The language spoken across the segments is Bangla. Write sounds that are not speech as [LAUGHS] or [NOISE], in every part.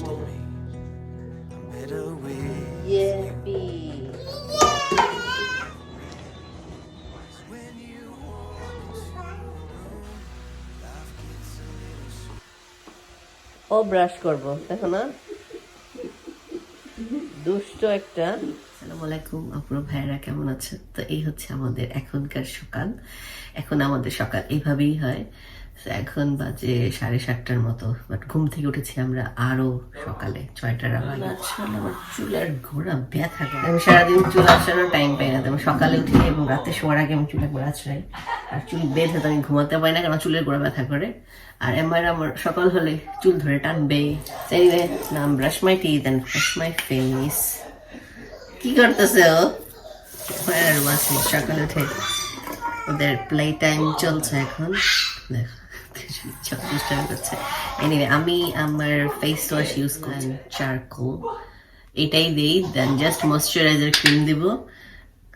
changed in me. I'm better with Yippee. when you walk into the room. Life gets a little ও ব্রাশ করব দেখো না দুষ্ট একটা আসসালামু আলাইকুম আপুরো ভাইয়েরা কেমন আছে তো এই হচ্ছে আমাদের এখনকার সকাল এখন আমাদের সকাল এইভাবেই হয় এখন বাজে সাড়ে সাতটার মতো বাট ঘুম থেকে উঠেছি আমরা আরও সকালে ছয়টার আগে। আমার চুলের ঘোরা ব্যথা আমি সারাদিন চুল আসানোর টাইম পাই না আমি সকালে উঠি এবং রাতে শোয়ার আগে আমি চুলে গোড়া আছড়াই আর চুল বেঁধে তো আমি ঘুমাতে পারি না কারণ চুলের গোড়া ব্যথা করে। আর এমআর আমার সকাল হলে চুল ধরে টানবে। Now I'm brush my teeth and wash my কি করতেছে ও? সকালে উঠে ওদের প্লে টাইম চলছে এখন। দেখো। চেষ্টা করছে এনিওয়ে আমি আমার ফেস ওয়াশ ইউজ করি চারকোল এটাই দিই দেন জাস্ট ময়শ্চারাইজার ক্রিম দিব।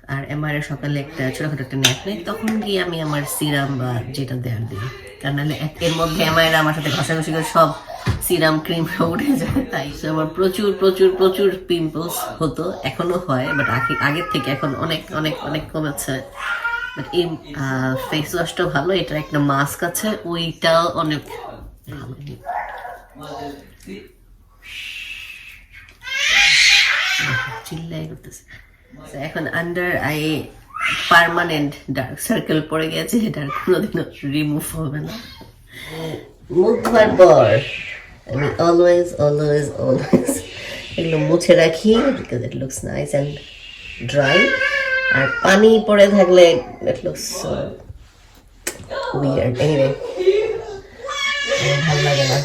আর এমআর সকালে একটা ছোটখাটো একটা ন্যাপ নেই। তখন গিয়ে আমি আমার সিরাম বা যেটা দেওয়ার দিই। কারণ নাহলে এর মধ্যে এমআর আমার সাথে ঘষাঘষি করে সব সিরাম ক্রিম উঠে যায়। তাই So আমার প্রচুর প্রচুর প্রচুর পিম্পলস হতো। এখনও হয় বাট আগে আগের থেকে এখন অনেক অনেক অনেক কমেছে। বাট এই ফেস ওয়াশটা ভালো এটা একটা মাস্ক আছে, ওইটাও অনেক ভালো করতেছে এখন under eye permanent dark circle পড়ে গেছে, এটা আর রিমুভ হবে না। মুখ ধোয়ার পর আমি অলওয়েজ অলওয়েজ অলওয়েজ এগুলো মুছে রাখি because it looks nice and dry আর পানি পড়ে থাকলে ইট লুকস উইয়ার্ড এনিওয়ে ভালো লাগে না।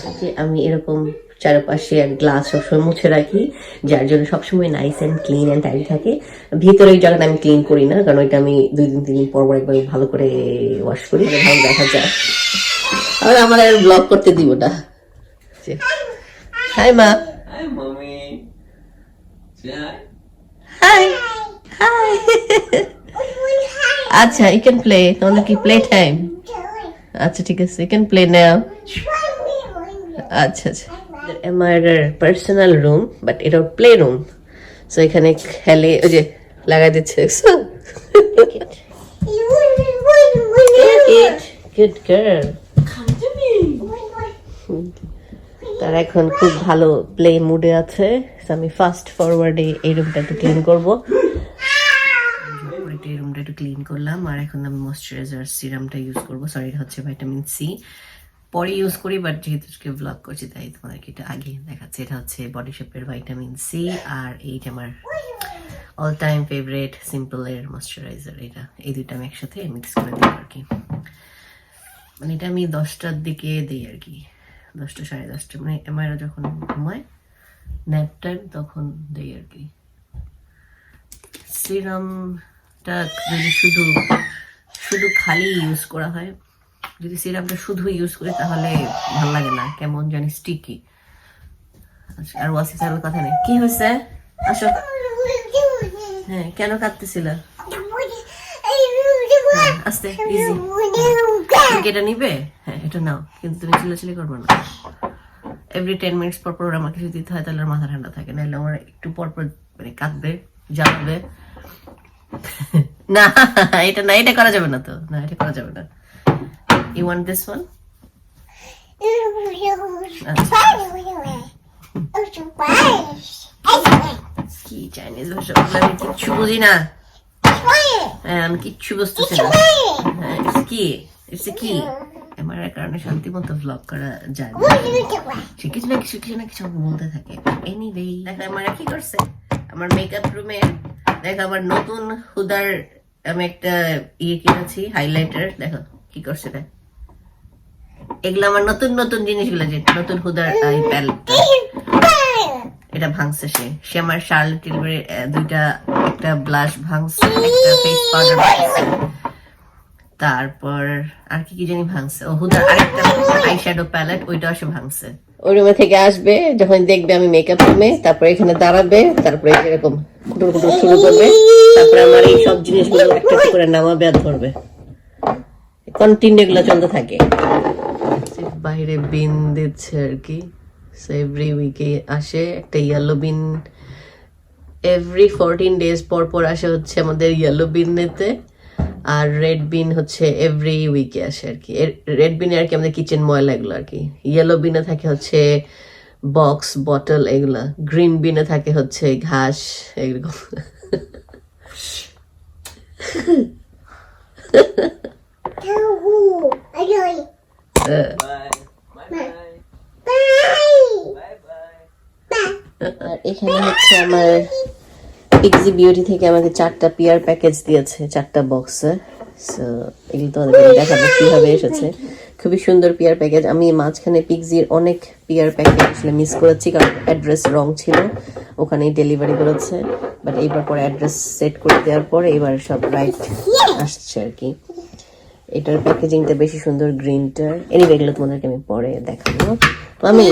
আমি এরকম চারপাশে এক গ্লাস সবসময় মুছে রাখি যার জন্য সবসময় nice and clean and tight থাকে। ভিতরে ওই জায়গাটা আমি ক্লিন করি না কারণ ওইটা আমি দুই দিন তিন দিন পর পর একবার ভালো করে ওয়াশ করি ভালো দেখা যায়। আর আমার আর ব্লগ করতে দিব না। হাই মা. হাই আচ্ছা ইউ ক্যান প্লে তাহলে কি প্লে টাইম আচ্ছা ঠিক আছে ইউ ক্যান প্লে নাও আচ্ছা আচ্ছা আমার পার্সোনাল রুম বাট এটা প্লে রুম সো এখানে খেলে ওই যে লাগাই দিচ্ছে দেখছ গুড গার্ল তারা এখন খুব ভালো প্লে মুডে আছে আমি ফাস্ট ফরওয়ার্ডে এই রুমটা ক্লিন করব এই রুমটা একটু ক্লিন করলাম, আর এখন আমি ময়শ্চারাইজার সিরামটা ইউজ করব। সরি এটা হচ্ছে ভাইটামিন সি পরে ইউজ করি বাট যেহেতু আজকে ব্লগ করছি, তাই তোমাদেরকে এটা আগে দেখাচ্ছি। এটা হচ্ছে বডি শেপের ভাইটামিন সি আর এইটা আমার অল টাইম ফেভারিট সিম্পল এর ময়শ্চারাইজার এটা, এই দুইটা আমি একসাথে মিক্স করে দিই আর কি। মানে এটা আমি দশটার দিকে দিই আর কি। দশটা, সাড়ে দশটা মানে এমআইরা যখন ঘুমায় ন্যাপ টাইম তখন দেই আর কি। সিরামটা যদি শুধু শুধু খালি ইউজ করা হয় যদি সিরামটা শুধু ইউজ করি তাহলে ভালো লাগে না কেমন জানি স্টিকি আচ্ছা আর ওয়াসি স্যারের কথা নেই। কি হয়েছে? আসো। হ্যাঁ কেন কাঁদতেছিল? হ্যাঁ, আস্তে ইজি এটা নিবে? হ্যাঁ এটা নাও কিন্তু তুমি চিল্লাচিল্লি করবে না। এভরি টেন মিনিটস পর পর আমাকে কিছু দিতে হয় তাহলে মাথা ঠান্ডা থাকে। নাহলে আমার একটু পর পর মানে কাঁদবে জ্বালাবে। [LAUGHS] না, এটা না, এটা করা যাবে না তো। না, এটা করা যাবে না। ইউ ওয়ান্ট দিস ওয়ান কি চাইনিজ ভাষা আমি কিচ্ছু বুঝি না। হ্যাঁ আমি কিচ্ছু বুঝতেছি না। হ্যাঁ কি? ইটস কি? আমার কারণে শান্তি মতো ব্লগ করা যায় সে কিছু না কিছু কিছু না কিছু বলতে থাকে। এনিওয়ে আমার কি করছে? আমার মেকআপ রুমে দেখো আমার নতুন হুদার আমি একটা ইয়ে কিনেছি হাইলাইটার দেখো কি করছে দেখ। এগুলো আমার নতুন নতুন জিনিসগুলো যে নতুন হুদার এই এটা ভাঙছে সে। সে আমার শার্লট টিলবারের দুইটা, একটা ব্লাশ ভাঙছে, একটা ফেস পাউডার ভাঙছে। তারপর আর কি কি জানি ভাঙছে? ও হুদার আরেকটা আই শ্যাডো প্যালেট ওইটাও সে ভাঙছে। ওই রুমে থেকে আসবে, যখন দেখবে আমি মেকআপ রুমে তারপরে এখানে দাঁড়াবে, তারপরে এরকম কুটুর কুটুর শুরু করবে, তারপরে আমার এই সব জিনিসগুলো একটা করে নামাবে আর ধরবে। কন্টিনিউ এগুলো চলতে থাকে। বাইরে বিন দিচ্ছে আর কি। সো এভরি উইকে আসে একটা yellow bin every fourteen days পর পর আসে হচ্ছে আমাদের ইয়েলো বিন নিতে। আর রেড বিন হচ্ছে এভরি উইকে আসে আর কি রেড বিনে আর কি আমাদের কিচেন ময়লা এগুলো আর কি। ইয়েলো বিনে থাকে হচ্ছে বক্স বটল এগুলা। গ্রিন বিনে থাকে হচ্ছে ঘাস. আর এখানে হচ্ছে আমার পিক্সি বিউটি থেকে আমাকে চারটা পিয়ার প্যাকেজ দিয়েছে, চারটা বক্সে সো এগুলো তোমাদের দেখাবো কীভাবে এসেছে। খুবই সুন্দর পিয়ার প্যাকেজ আমি মাঝখানে পিক্সির অনেক পিয়ার প্যাকেজ আসলে মিস করেছি, কারণ অ্যাড্রেস রং ছিল, ওখানেই ডেলিভারি করেছে। বাট এইবার পরে অ্যাড্রেস সেট করে দেওয়ার পরে এবার সব রাইট আসছে আর কি। এটার প্যাকেজিংটা বেশি সুন্দর গ্রিনটার এনিওয়ে এগুলো তোমাদেরকে আমি পরে দেখাবো। আমি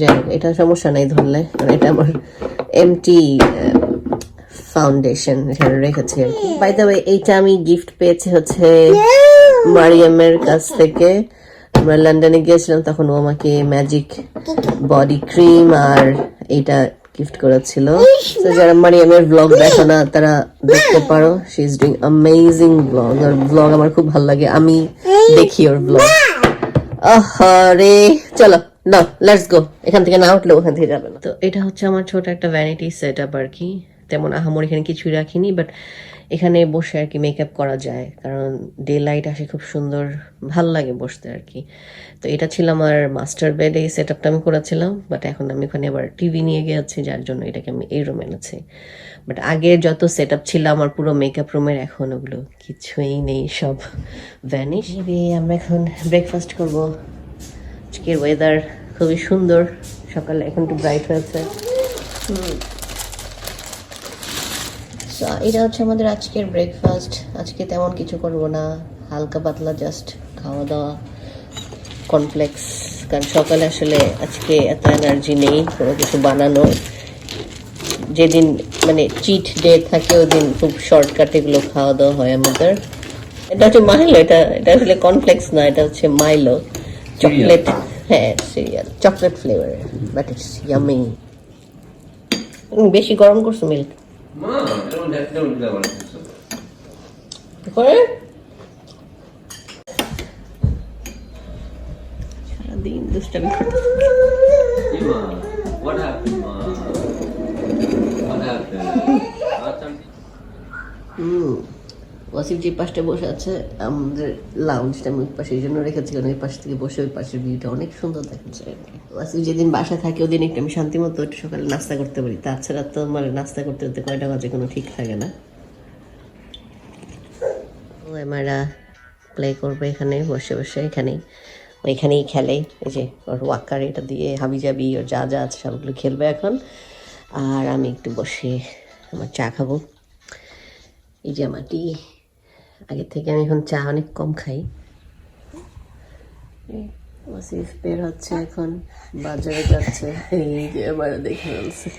যাই এটা সমস্যা নাই ধরলে। কারণ এটা আমার এমটি ফাউন্ডেশন এখানে রেখেছি আর কি। বাই দ্য এইটা আমি গিফট পেয়েছি হচ্ছে মারিয়ামের কাছ থেকে। আমরা লন্ডনে গিয়েছিলাম, তখন ও আমাকে ম্যাজিক বডি ক্রিম আর এইটা গিফট করেছিল। তো যারা মারিয়ামের ব্লগ দেখো না, তারা দেখতে পারো she is doing amazing blog or blog আমার খুব ভালো লাগে, আমি দেখি ওর ব্লগ আরে চলো। না লেটস গো এখান থেকে না উঠলে ওখান থেকে যাবে না। তো এটা হচ্ছে আমার ছোট একটা ভ্যানিটি সেট আপ আর কি। তেমন আহামর এখানে কিছুই রাখিনি বাট এখানে বসে আর কি মেকআপ করা যায় কারণ ডে লাইট আসে খুব সুন্দর ভালো লাগে বসতে আর কি। তো এটা ছিল আমার মাস্টার বেড এই সেট আপটা আমি করেছিলাম বাট এখন আমি ওখানে আবার টিভি নিয়ে গিয়েছি যার জন্য এটাকে আমি এই রুমে এনেছি। বাট আগে যত সেট আপ ছিল আমার পুরো মেকআপ রুমের এখন ওগুলো কিছুই নেই সব ভ্যানিশ আমরা এখন ব্রেকফাস্ট করব। আজকের ওয়েদার খুবই সুন্দর। সকালে এখন একটু ব্রাইট হয়েছে। এটা হচ্ছে আমাদের আজকের ব্রেকফাস্ট আজকে তেমন কিছু করব না। হালকা পাতলা জাস্ট খাওয়া দাওয়া কমপ্লেক্স কারণ সকালে আসলে আজকে এত এনার্জি নেই, কোনো কিছু বানানো। যেদিন মানে চিট ডে থাকে ওই দিন খুব শর্টকাট এগুলো খাওয়া দাওয়া হয় আমাদের। এটা হচ্ছে মাইলো এটা এটা আসলে কমপ্লেক্স না, এটা হচ্ছে মাইলো চকলেট হ্যাঁ cereal chocolate flavour but it's yummy বেশি গরম করছ মিল্ক. করে সারাদিন দুষ্টামি করতে what happened? What happened? হুম ওয়াসিফ যে পাশটা বসে আছে, আমাদের লাউঞ্জটা আমি ওই পাশে এই জন্য রেখেছি কারণ ওই পাশ থেকে বসে ওই পাশের ভিউটা অনেক সুন্দর দেখাচ্ছে। ওয়াসিফ যেদিন বাসা থাকে, ওদিন একটু আমি শান্তি মতো একটু সকালে নাস্তা করতে পারি। তাছাড়া তো আমার নাস্তা করতে করতে কয়টা বাজে কোনো ঠিক থাকে না। ও প্লে করবে এখানে, বসে বসে এখানেই ওইখানেই খেলে, এই যে ওর ওয়াকার এটা দিয়ে হাবি জাবি ওর যা যা আছে সবগুলো খেলবে এখন। আর আমি একটু বসে আমার চা খাব। এই যে আমার টি আগে থেকে আমি এখন চা অনেক কম খাই। এই ওয়াসিফ বের হচ্ছে এখন বাজারে যাচ্ছে। এই যে আমার দেখে ফেলছে।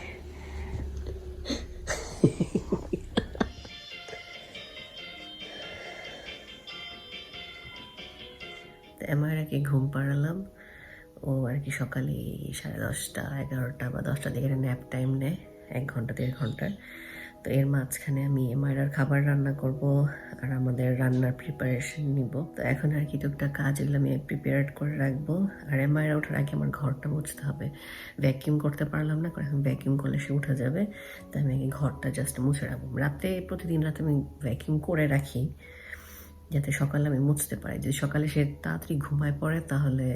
এমআইরাকে ঘুম পাড়ালাম। ও আর কি সকালে সাড়ে দশটা এগারোটা বা দশটা দিকে ন্যাপ টাইম নেয় এক ঘণ্টা দেড় ঘণ্টার। তো এর মাঝখানে আমি এমআইরার খাবার রান্না করব আর আমাদের রান্নার প্রিপারেশন নিব। তো এখন আর কি টুকটাক কাজ এগুলো আমি প্রিপেয়ার করে রাখব। আর এমআইরা ওঠার আগে আমার ঘরটা মুছতে হবে। ভ্যাকিউম করতে পারলাম না এখন ভ্যাকিউম করলে সে উঠে যাবে। তাই আমি আগে ঘরটা জাস্ট মুছে রাখব। রাতে, প্রতিদিন রাতে আমি ভ্যাকিউম করে রাখি, যাতে সকালে আমি মুছতে পারি। যদি সকালে সে তাড়াতাড়ি ঘুমায় পড়ে, তাহলে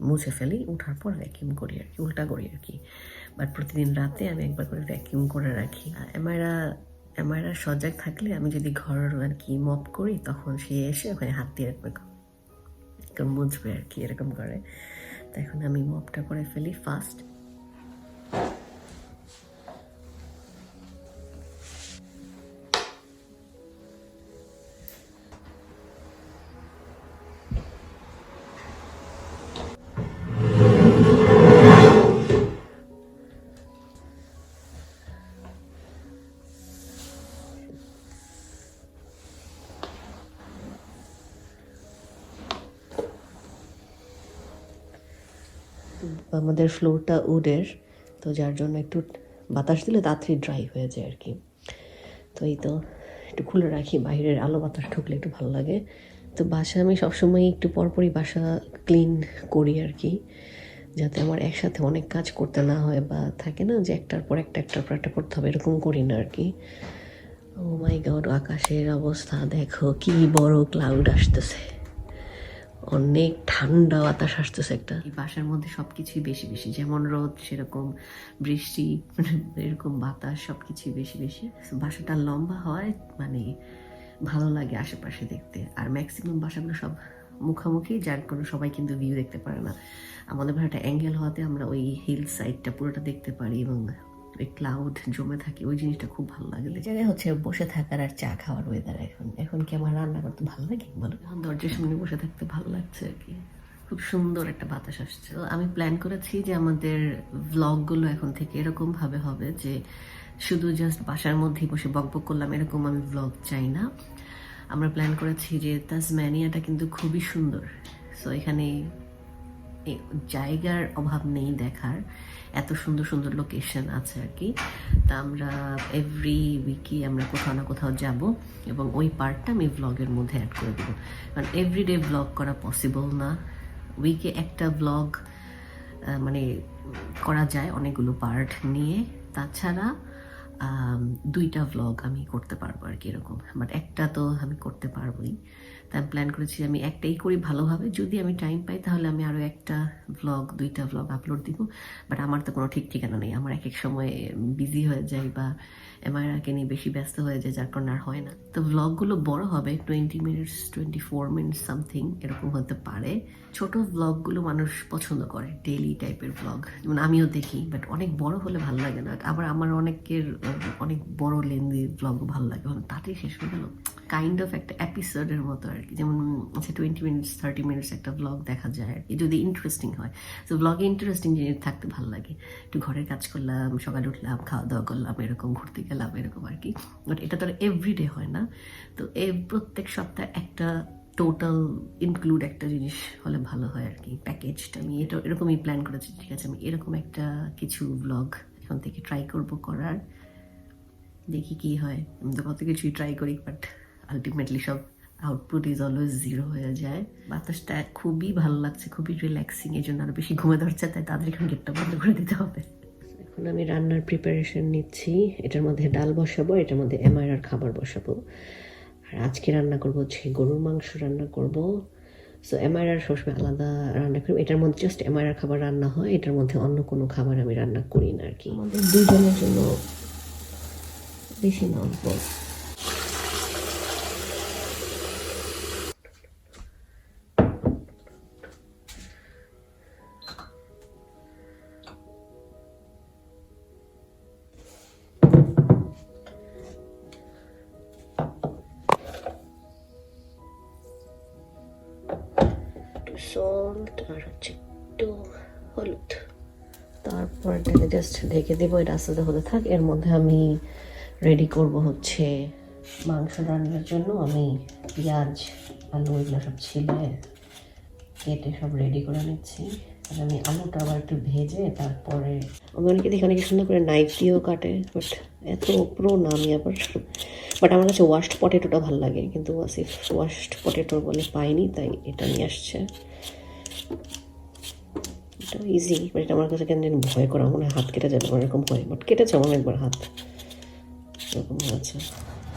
মুছে ফেলি, উঠার পর ভ্যাকিউম করি আর কি, উল্টা করি আর কি। বাট প্রতিদিন রাতে আমি একবার করে ভ্যাকিউম করে রাখি। এমারা এমারা সজাগ থাকলে আমি যদি ঘর আর কি মপ করি, তখন সে এসে ওখানে হাত দিয়ে রাখবে বুঝবে আর কি এরকম করে। তো এখন আমি মপটা করে ফেলি ফার্স্ট আমাদের ফ্লোরটা উডের, তো যার জন্য একটু বাতাস দিলে তাড়াতাড়ি ড্রাই হয়ে যায় আর কি। তো এই তো একটু খুলে রাখি, বাইরের আলো বাতাস ঢুকলে একটু ভালো লাগে। তো বাসা আমি সবসময় একটু পরপরই বাসা ক্লিন করি আর কি, যাতে আমার একসাথে অনেক কাজ করতে না হয় বা থাকে না যে একটার পর একটা, একটার পর একটা করতে হবে, এরকম করি না আর কি। ও মাই গড আকাশের অবস্থা, দেখো কি বড় ক্লাউড আসতেছে। অনেক ঠান্ডা বাতাস আসতেছে একটা। এই বাসার মধ্যে সবকিছুই বেশি বেশি, যেমন রোদ, সেরকম বৃষ্টি, [LAUGHS] এরকম বাতাস, সবকিছুই বেশি বেশি। বাসাটা লম্বা হয় মানে ভালো লাগে আশেপাশে দেখতে। আর ম্যাক্সিমাম বাসাগুলো সব মুখামুখি, যার কোনো সবাই কিন্তু ভিউ দেখতে পারে না। আমাদের বাসাটা অ্যাঙ্গেল হওয়াতে আমরা ওই হিল সাইডটা পুরোটা দেখতে পারি এবং ওই ক্লাউড জমে থাকে ওই জিনিসটা খুব ভালো লাগে। জায়গায় হচ্ছে বসে থাকার আর চা খাওয়ার ওয়েদার এখন। এখন কি আমার রান্না করতে ভালো লাগে? বলো। এখন দরজার সামনে বসে থাকতে ভালো লাগছে আর কি। খুব সুন্দর একটা বাতাস আসছে। তো আমি প্ল্যান করেছি যে আমাদের ভ্লগগুলো এখন থেকে এরকম ভাবে হবে যে শুধু জাস্ট বাসার মধ্যেই বসে বকবক করলাম এরকম আমি ভ্লগ চাই না। আমরা প্ল্যান করেছি যে তাসম্যানিয়াটা কিন্তু খুবই সুন্দর। সো এখানে এ জায়গার অভাব নেই দেখার। এত সুন্দর সুন্দর লোকেশন আছে আর কি। তা আমরা এভরি উইকে আমরা কোথাও না কোথাও যাব এবং ওই পার্টটা আমি ব্লগের মধ্যে অ্যাড করে দেবো। কারণ এভরিডে ব্লগ করা পসিবল না। উইকে একটা ব্লগ মানে করা যায় অনেকগুলো পার্ট নিয়ে। তাছাড়া দুইটা ভ্লগ আমি করতে পারব আর কি এরকম। বাট একটা তো আমি করতে পারবোই। তাই আমি প্ল্যান করেছি আমি একটাই করি ভালোভাবে। যদি আমি টাইম পাই, তাহলে আমি আরও একটা ভ্লগ দুইটা ভ্লগ আপলোড দিব। বাট আমার তো কোনো ঠিক ঠিকানা নেই। আমার এক এক সময় বিজি হয়ে যায় বা এমআইরাকে নিয়ে বেশি ব্যস্ত হয়ে যায়, যার কারণে আর হয় না। তো ভ্লগগুলো বড় হবে twenty minutes twenty four minutes something এরকম হতে পারে। ছোট ভ্লগগুলো মানুষ পছন্দ করে ডেইলি টাইপের ভ্লগ যেমন আমিও দেখি বাট অনেক বড় হলে ভালো লাগে না। আবার আমার অনেকের অনেক বড় লেন্দি ভ্লগও ভালো লাগে। মানে তাতেই শেষ হয়ে গেল। কাইন্ড অফ একটা এপিসোডের মতো আর কি। যেমন আচ্ছা টোয়েন্টি মিনিটস থার্টি মিনিটস একটা ব্লগ দেখা যায় আর কি, যদি ইন্টারেস্টিং হয়। তো ভ্লগে ইন্টারেস্টিং জিনিস থাকতে ভালো লাগে। একটু ঘরের কাজ করলাম, সকালে উঠলাম খাওয়া দাওয়া করলাম, এরকম ঘুরতে গেলাম এরকম আর কি। বাট এটা তো এভরিডে হয় না। তো এ প্রত্যেক সপ্তাহে একটা টোটাল ইনক্লুড একটা জিনিস হলে ভালো হয় আর কি। প্যাকেজটা আমি এটা এরকমই প্ল্যান করেছি, ঠিক আছে? আমি এরকম একটা কিছু ব্লগ এখন থেকে ট্রাই করব করার। দেখি কি হয়। আমি তো কত কিছুই ট্রাই করি বাট আলটিমেটলি সব আউটপুট ইজ অলওয়েজ জিরো হয়ে যায়। বাতাসটা খুবই ভালো লাগছে, খুবই রিল্যাক্সিং এই জন্য আরও বেশি ঘুমে ধরছে তাই তাদের এখন গেটটা বন্ধ করে দিতে হবে। এখন আমি রান্নার প্রিপারেশন নিচ্ছি। এটার মধ্যে ডাল বসাবো, এটার মধ্যে এমআইআর খাবার বসাবো। আর আজকে রান্না করব হচ্ছে গরুর মাংস রান্না করব। সো এমআইআর সবসময় আলাদা রান্না করি। এটার মধ্যে জাস্ট এমআইআর খাবার রান্না হয়, এটার মধ্যে অন্য কোনো খাবার আমি রান্না করি না আর কি। আমাদের দুজনের জন্য বেশি না সল্ট আর হচ্ছে একটু হলুদ। তারপর এটাকে জাস্ট ঢেকে দেবো, এটা আস্তে আস্তে হতে থাক। এর মধ্যে আমি রেডি করব হচ্ছে মাংস রান্নার জন্য। আমি পেঁয়াজ, আলু, এগুলো সব ছিলে, কেটে সব রেডি করে নিচ্ছি। আর আমি আলুটা আবার একটু ভেজে তারপরে আমি অনেকে দেখি, অনেকে সুন্দর করে নাইফ দিয়েও কাটে বাট এত প্রো না আমি আবার বাট আমার কাছে ওয়াশড পটেটোটা ভালো লাগে, কিন্তু আসিফ ওয়াশড পটেটো বলে পাইনি তাই এটা নিয়ে আসছে। এটা ইজি বাট এটা আমার কাছে কেন জানি ভয় করা মনে হয় হাত কেটে যাবে, আমার এরকম হয় বাট কেটেছে আমার একবার হাত। এরকম হয়েছে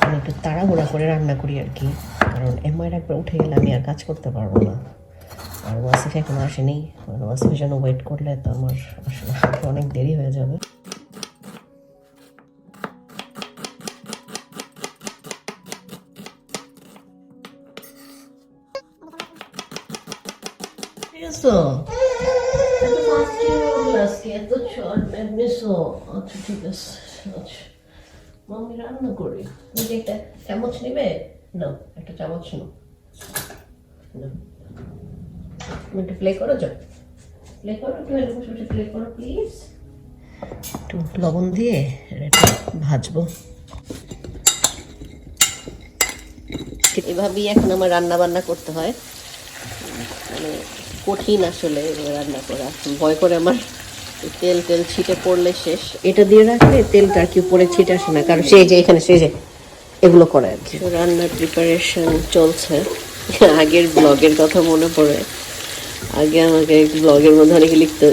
আমি একটু তাড়াহুড়া করে রান্না করি আর কি, কারণ এমআইয়ের একবার উঠে গেলে আমি আর কাজ করতে পারব না। আর ওয়াসিফ এখন আসেনি, আর ওয়াসিফের জন্য ওয়েট করলে তো আমার আসলে অনেক দেরি হয়ে যাবে। Eso. এত চট, এমনিসও। আচ্ছা, ঠিক আছে, আচ্ছা। মাম্মি রান্না করি কি একটা চামচ নিবে না একটা চামচ নো না একটু প্লে করো যাও প্লে করো একটু প্লে করো প্লিজ একটু লবণ দিয়ে এটা ভাজবো এভাবেই এখন আমার রান্না বান্না করতে হয় মানে কঠিন আসলে রান্না করা। ভয় করে আমার তেল তেল ছিটে পড়লে শেষ। এটা দিয়ে রাখলে তেলটা আর কি উপরে ছিটে আসে না কারণ সেই যে এখানে সেই যে এগুলো করে আর কি। রান্নার প্রিপারেশন চলছে। আগের ব্লগের কথা মনে পড়ে। আগে আমাকে ব্লগের মধ্যে অনেকে লিখতে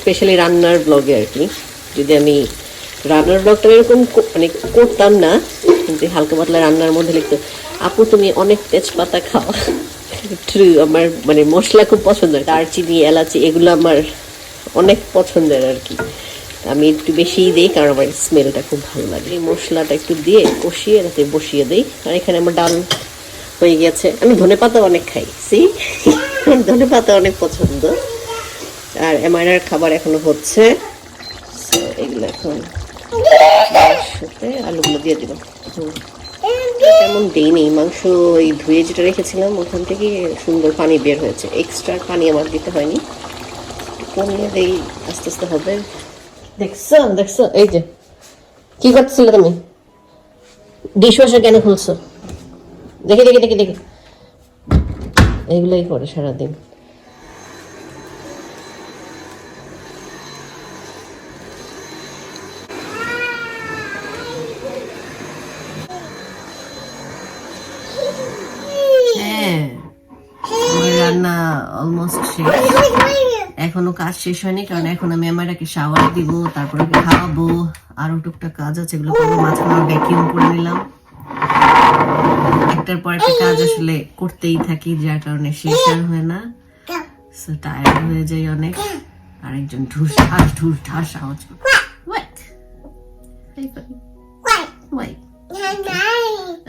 স্পেশালি রান্নার ব্লগে আর কি। যদি আমি রান্নার ব্লগটা এরকম মানে করতাম না কিন্তু হালকা পাতলা রান্নার মধ্যে লিখতো আপু তুমি অনেক তেজপাতা খাও। ট্রু, আমার মানে মশলা খুব পছন্দের দারচিনি, এলাচি, এগুলো আমার অনেক পছন্দের আর কি। আমি একটু বেশিই দিই কারণ আমার স্মেলটা খুব ভালো লাগে। এই মশলাটা একটু দিয়ে কষিয়ে রাতে বসিয়ে দিই। আর এখানে আমার ডাল হয়ে গেছে। আমি ধনে পাতা অনেক খাই সি ধনে পাতা অনেক পছন্দ। আর এমআইআর খাবার এখনও হচ্ছে। এগুলো এখন সাথে আলুগুলো দিয়ে দিব হুম। তেমন দিইনি। মাংস ওই ধুয়ে যেটা রেখেছিলাম, ওখান থেকে সুন্দর পানি বের হয়েছে। এক্সট্রা পানি আমার দিতে হয়নি। কমিয়ে দেই, আস্তে আস্তে হবে। দেখছ দেখছ, এই যে। কি করছিলে তুমি? ডিশ ওয়াশার কেন খুলছো? দেখি দেখি দেখি দেখি। এইগুলোই করে সারাদিন। এখনও কাজ শেষ হয়নি কারণ এখন আমি আমারাকে শাওয়ার দিব তারপরে ওকে খাওয়াবো আরও টুকটাক কাজ আছে এগুলো মাঝখানে ভ্যাকিউম করে নিলাম একটার পর একটা কাজ আসলে করতেই থাকি যার কারণে শেষ আর হয় না টায়ার্ড হয়ে যাই অনেক আরেকজন ঢুস ঢাস ঢুস ঢাস আওয়াজ করে What? Hey, buddy.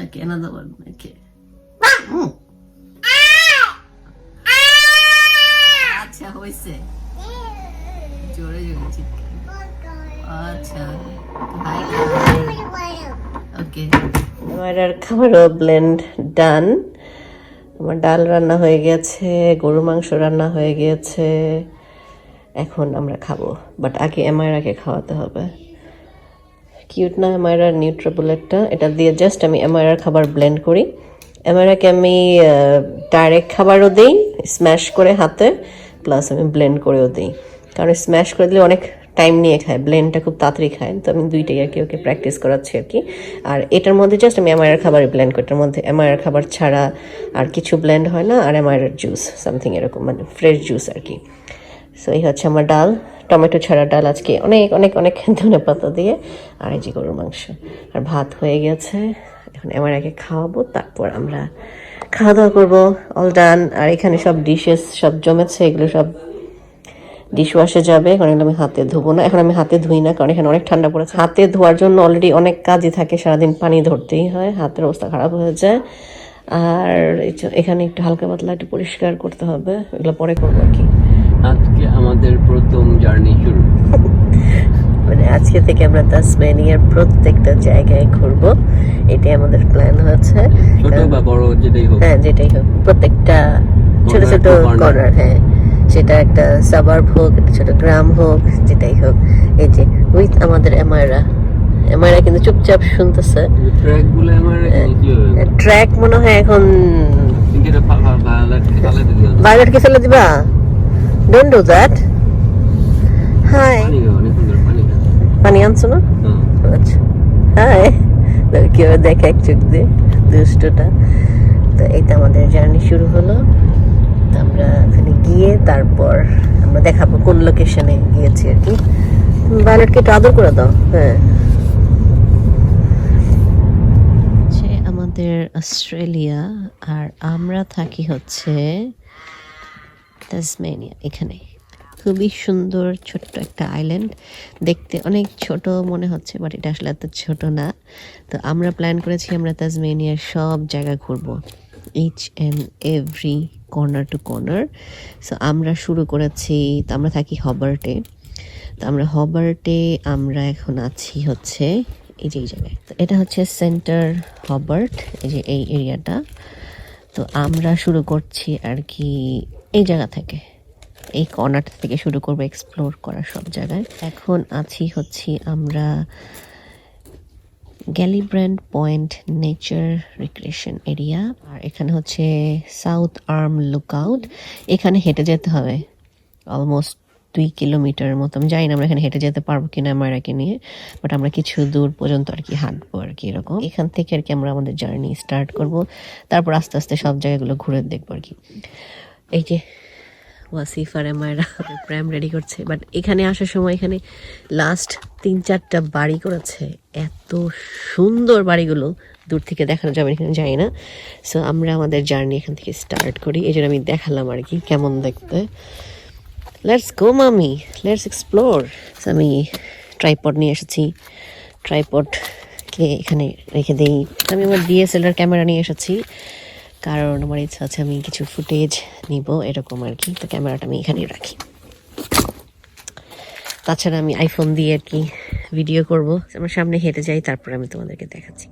Okay, another one. Okay. Mm. আচ্ছা হয়েছে জোরে জোরে আচ্ছা ভাই ওকে আমার খাবারও ব্লেন্ড ডান আমার ডাল রান্না হয়ে গেছে গরু মাংস রান্না হয়ে গিয়েছে এখন আমরা খাব। বাট আগে এমআইরাকে খাওয়াতে হবে। কিউট না এমআইরার নিউট্রাবুলেটটা এটা দিয়ে জাস্ট আমি এমআইরার খাবার ব্লেন্ড করি। এমআইরাকে আমি ডাইরেক্ট খাবারও দিই স্ম্যাশ করে হাতে প্লাস আমি ব্লেন্ড করেও দিই। কারণ স্ম্যাশ করে দিলে অনেক টাইম নিয়ে খায় ব্লেন্ডটা খুব তাড়াতাড়ি খায়। তো আমি দুইটাই আর কি ওকে প্র্যাকটিস করাচ্ছি আর কি। আর এটার মধ্যে জাস্ট আমি এমআইআর খাবার ব্লেন্ড করি। এটার মধ্যে এমআইআর খাবার ছাড়া আর কিছু ব্লেন্ড হয় না, আর এমআইআর জুস সামথিং এরকম মানে ফ্রেশ জুস আর কি। সো এই হচ্ছে আমার ডাল। টমেটো ছাড়া ডাল আজকে অনেক অনেক অনেক ধনে পাতা দিয়ে। আর এই যে গরুর মাংস। আর ভাত হয়ে গেছে। এখন আমার আগে খাওয়াবো, তারপর আমরা খাওয়া দাওয়া করব। অল ডান আর এখানে সব ডিশেস সব জমেছে, এগুলো সব ডিশ ওয়াশে যাবে কারণ এগুলো আমি হাতে ধুবো না। এখন আমি হাতে ধুই না কারণ এখানে অনেক ঠান্ডা পড়েছে। হাতে ধোয়ার জন্য অলরেডি অনেক কাজই থাকে সারাদিন পানি ধরতেই হয় হাতের অবস্থা খারাপ হয়ে যায়। আর এখানে একটু হালকা পাতলা একটু পরিষ্কার করতে হবে এগুলো পরে করব আর কি। আজকে আমাদের প্রথম জার্নি শুরু। মানে আজকে থেকে আমরা তাসমানিয়ার প্রত্যেকটা জায়গায় ঘুরবো এটাই আমাদের প্ল্যান হয়েছে। ছোট বা বড় যেটাই হোক। হ্যাঁ যেটাই হোক প্রত্যেকটা ছোট ছোট কর্নার হ্যাঁ। সেটা একটা সাবার্ব হোক একটা ছোট গ্রাম হোক যেটাই হোক। এই যে উইথ আমাদের এমআইরা এমআইরা কিন্তু চুপচাপ শুনতেছে। ট্র্যাক ট্র্যাক মনে হয় এখন। বাইরেটকে ফেলে দিবা? ডোন্ট ডু দ্যাট হাই পানি। আনছো না? হ্যাঁ। আচ্ছা। হাই কেউ দেখে এক চোখ দিয়ে দুষ্টটা? তো এইটা আমাদের জার্নি শুরু হলো। আমরা ওখানে গিয়ে তারপর আমরা দেখাবো কোন লোকেশনে গিয়েছি আর কি। ভায়োলেটকে একটু আদর করে দাও হ্যাঁ। আমাদের অস্ট্রেলিয়া আর আমরা থাকি হচ্ছে তাসমেনিয়া এখানে। খুবই সুন্দর ছোট্ট একটা আইল্যান্ড দেখতে অনেক ছোট মনে হচ্ছে বাট এটা আসলে এত ছোট না। তো আমরা প্ল্যান করেছি আমরা তাজমেনিয়ার সব জায়গা ঘুরবো each and every corner to corner so আমরা শুরু করেছি, তো আমরা থাকি হবার্টে তো আমরা হবার্টে আমরা এখন আছি হচ্ছে এই যে এই জায়গায়। তো এটা হচ্ছে সেন্টার হবার্ট এই যে এই এরিয়াটা তো আমরা শুরু করছি আর কি এই জায়গা থেকে। এই কর্নারটা থেকে শুরু করব এক্সপ্লোর করা সব জায়গায়। এখন আছি হচ্ছি আমরা Gellibrand point nature recreation area আর এখানে হচ্ছে সাউথ আর্ম লুকআউট এখানে হেঁটে যেতে হবে। অলমোস্ট দুই কিলোমিটার মতো। আমি জানি না আমরা এখানে হেঁটে যেতে পারব কিনা মায়েরাকে নিয়ে বাট আমরা কিছু দূর পর্যন্ত আর কি হাঁটবো আর কি এরকম। এখান থেকে আর কি আমরা আমাদের জার্নি স্টার্ট করব। তারপর আস্তে আস্তে সব জায়গাগুলো ঘুরে দেখব আর কি। এই যে ওয়াসিফ আর এমায়রা প্র্যাম রেডি করছে। বাট এখানে আসার সময় এখানে লাস্ট তিন চারটা বাড়ি করেছে। এত সুন্দর বাড়িগুলো দূর থেকে দেখানো যাবে, এখানে যাই না। সো আমরা আমাদের জার্নি এখান থেকে স্টার্ট করি। এই আমি দেখালাম আর কি, কেমন দেখতে। লেটস গো মামি। লেটস এক্সপ্লোর আমি ট্রাইপড নিয়ে এসেছি। ট্রাইপডকে এখানে রেখে দিই। আমি আমার ডিএসএলআর ক্যামেরা নিয়ে এসেছি। কারণ আমার ইচ্ছা আছে আমি কিছু ফুটেজ নিব এরকম আর কি। তো ক্যামেরাটা আমি এখানেই রাখি। তাছাড়া আমি আইফোন দিয়ে আর কি ভিডিও করব। আমার সামনে হেঁটে যাই, তারপরে আমি তোমাদেরকে দেখাচ্ছি।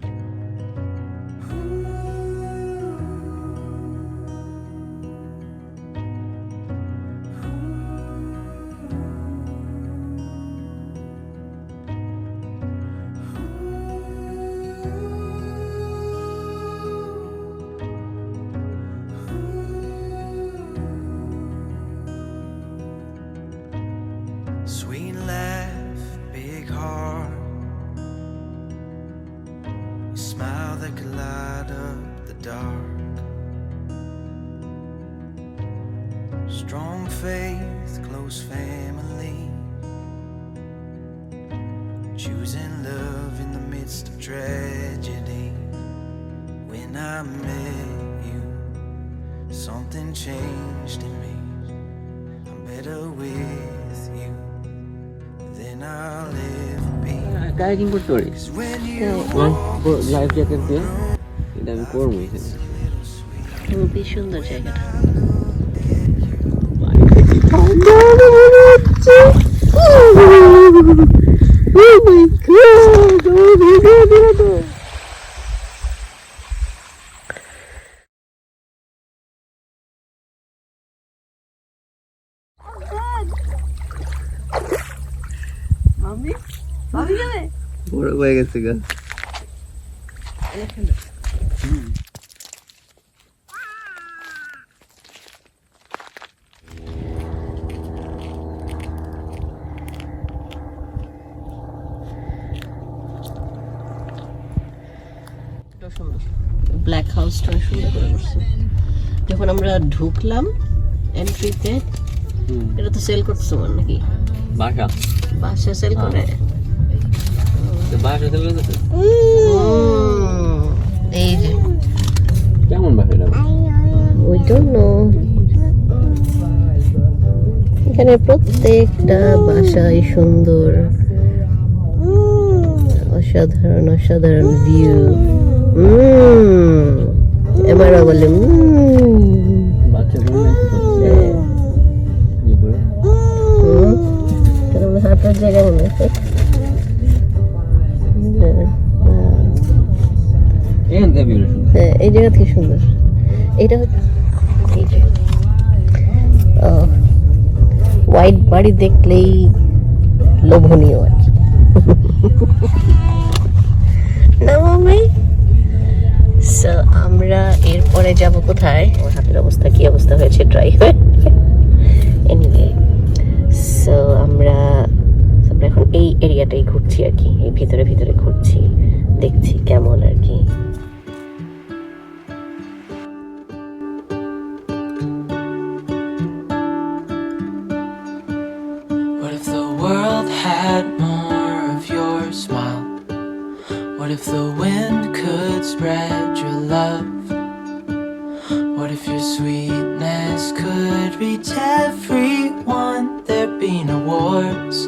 কায়াকিং করতে পারি 'Cause when you life jacket দিয়ে? এটা আমি করব এখানে। খুবই সুন্দর জায়গাটা। বড় হয়ে গেছে গা। ব্ল্যাক হাউসটা সুন্দর করে করছে। যখন আমরা ঢুকলাম এন্ট্রিতে হুম। এটা তো সেল করতেছে মনে নাকি? বাসা। বাসা সেল করে। বাসা চলে গেছে। এই যে। কেমন বাসাটা ওই জন্য এখানে প্রত্যেকটা বাসায় সুন্দর। অসাধারণ অসাধারণ ভিউ এবারও বলে বলে হ্যাঁ, জায়গা মনে হচ্ছে হ্যাঁ, হ্যাঁ এই জায়গা থেকে সুন্দর। এটা হচ্ছে হোয়াইট বাড়ি দেখলেই লোভনীয় আর কি। আমরা এরপরে যাব কোথায়? আমার হাতের অবস্থা কি অবস্থা হয়েছে? ড্রাই হয়ে এনিওয়ে সো আমরা আমরা এখন এই এরিয়াটাই ঘুরছি আর কি এই ভিতরে ভিতরে ঘুরছি দেখছি কেমন আর কি What if the world had more of your smile? What if the wind could spread your love? What if your sweetness could reach everyone? There'd be no wars.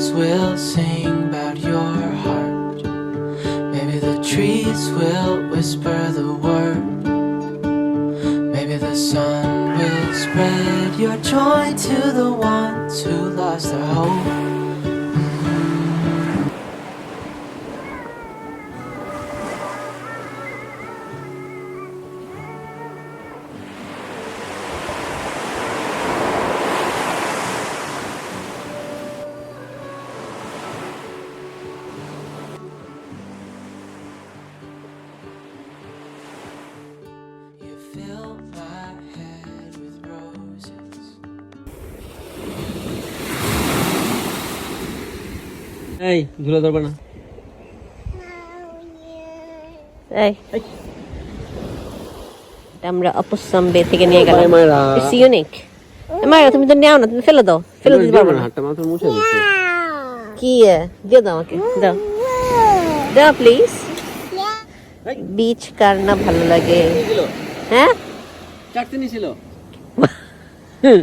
Birds will sing about your heart. Maybe the trees will whisper the word. Maybe the sun will spread your joy to the ones who lost their hope. এই ঝুলে ধরবে না। এই। আমরা অপসম্বে থেকে নিয়ে গেলাম। ইটস ইউনিক মায়েরা তুমি তো নেও না তুমি ফেলে দাও ফেলে দিতে পারব না হাতটা মাত্র মুছে দিচ্ছে কি? দিয়ে দাও আমাকে দাও। দাও প্লিজ বিচ কার না ভালো লাগে? হ্যাঁ? ছিল [LAUGHS]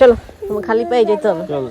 চলো তোমার খালি পায়ে যেতে হবে। চলো।